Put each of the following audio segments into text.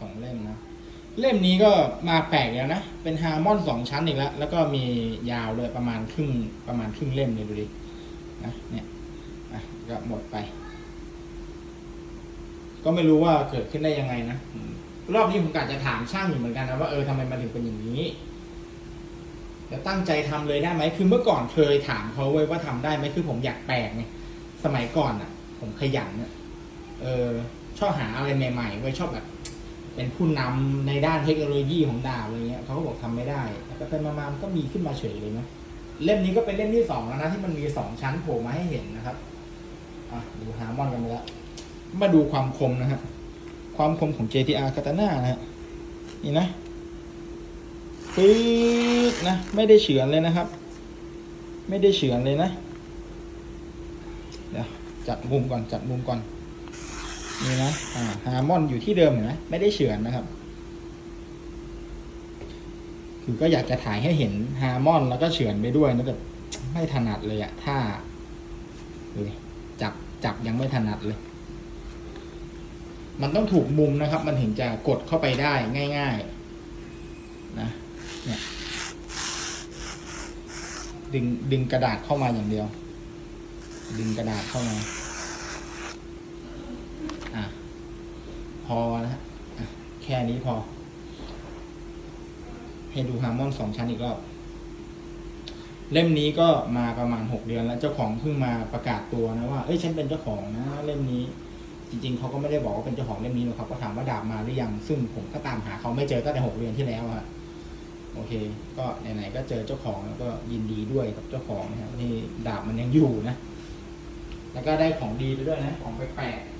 สองเล่มนะ เล่มนี้ก็มาแปลกแล้วนะ เป็นฮาร์มอนสองชั้นอีกแล้ว แล้วก็มียาวด้วยประมาณครึ่งประมาณครึ่งเล่มเลยดูดินะเนี่ยอะก็หมดไป ก็ไม่รู้ว่าเกิดขึ้นได้ยังไงนะรอบนี้ผมกะจะถามช่างอยู่เหมือนกันนะว่าเออทำไมมันถึงเป็นอย่างนี้จะตั้งใจทำเลยได้ไหมคือเมื่อก่อนเคยถามเขาไว้ว่าทำได้ไหมคือผมอยากแปลกไงสมัยก่อนอะ ผมขยันเนี่ยเออชอบหาอะไรใหม่ๆไว้ชอบแบบ เป็นผู้นำในด้านเทคโนโลยีของดาวอะไรเงี้ยเขาก็บอกทำไม่ได้แล้วก็ไปมาๆมันก็มีขึ้นมาเฉยเลยนะเล่มนี้ก็เป็นเล่มที่สองแล้วนะที่มันมีสองชั้นโผล่มาให้เห็นนะครับอะดูฮาร์มอนกันไปแล้วมาดูความคมนะฮะความคมของ JTR Katana นะฮะนี่นะปึ๊ดนะไม่ได้เฉือนเลยนะครับ ไม่ได้เฉือนเลยนะเดี๋ยวจัดมุมก่อนจัดมุมก่อน นี่นะอ่าฮาร์มอนอยู่ที่เดิมเห็นไหมไม่ได้เฉือนนะครับ คือก็อยากจะถ่ายให้เห็นฮาร์มอนแล้วก็เฉือนไปด้วยนะแต่ไม่ถนัดเลยอะถ้าดูจับจับยังไม่ถนัดเลย มันต้องถูกมุมนะครับ มันถึงจะกดเข้าไปได้ง่าย ๆ นะเนี่ยดึงดึงกระดาษเข้ามาอย่างเดียว ดึงกระดาษเข้ามา อะ พอนะฮะแค่นี้พอ ให้ดูฮาร์มอนสองชั้นอีกรอบ เล่มนี้ก็มาประมาณหกเดือนแล้วเจ้าของเพิ่งมาประกาศตัวนะว่า เอ้ยฉันเป็นเจ้าของนะ เล่มนี้ จริง ๆเขาก็ไม่ได้บอกว่าเป็นเจ้าของเล่มนี้หรอกครับก็ถามว่าดาบมาหรือยัง ซึ่งผมก็ตามหาเขาไม่เจอตั้งแต่หกเดือนที่แล้วอะโอเค ก็ไหนๆก็เจอเจ้าของแล้วก็ยินดีด้วยกับเจ้าของนะครับที่ดาบมันยังอยู่นะ แล้วก็ได้ของดีไปด้วยนะ ของแปลกๆ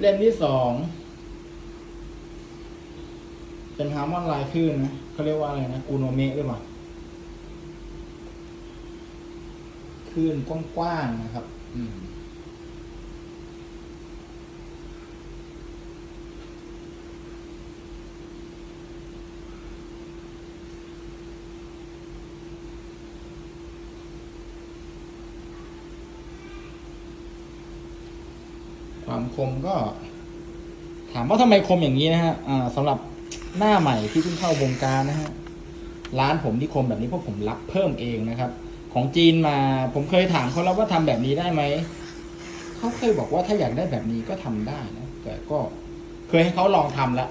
เล่มที่สองเป็นฮาร์มอนลายขึ้นนะเขาเรียกว่าอะไรนะกูโนเมะหรือเปล่าขึ้นกว้างๆนะครับ อืม ความคมก็ ถามว่าทำไมคมอย่างนี้นะฮะอ่าสำหรับหน้าใหม่ที่เพิ่งเข้าวงการนะฮะร้านผมที่คมแบบนี้เพราะผมรับเพิ่มเองนะครับ ของจีนมาผมเคยถามเขาแล้วว่าทำแบบนี้ได้ไหมเขาเคยบอกว่าถ้าอยากได้แบบนี้ก็ทำได้นะแต่ก็เคยให้เขาลองทำแล้ว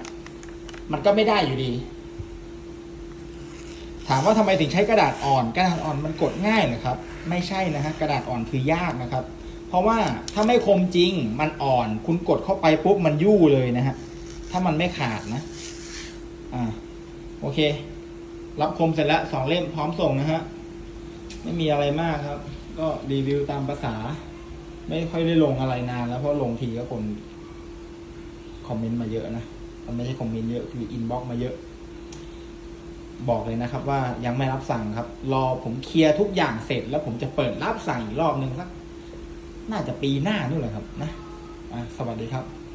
มันก็ไม่ได้อยู่ดี ถามว่าทำไมถึงใช้กระดาษอ่อน กระดาษอ่อนมันกดง่ายเหรอครับ ไม่ใช่นะฮะกระดาษอ่อนคือยากนะครับ เพราะว่าถ้าไม่คมจริงมันอ่อน คุณกดเข้าไปปุ๊บมันยู่เลยนะฮะ ถ้ามันไม่ขาดนะ อ่า โอเค รับคมเสร็จแล้วสองเล่มพร้อมส่งนะฮะ ไม่มีอะไรมากครับ ก็รีวิวตามภาษา ไม่ค่อยได้ลงอะไรนานแล้วเพราะลงทีก็คนคอมเมนต์มาเยอะนะ มันไม่ใช่คอมเมนต์เยอะคืออินบ็อกมาเยอะ บอกเลยนะครับ ว่ายังไม่รับสั่งครับ รอผมเคลียร์ทุกอย่างเสร็จ แล้วผมจะเปิดรับสั่งอีกรอบหนึ่งสัก น่าจะปีหน้านู่นแหละครับนะสวัสดีครับ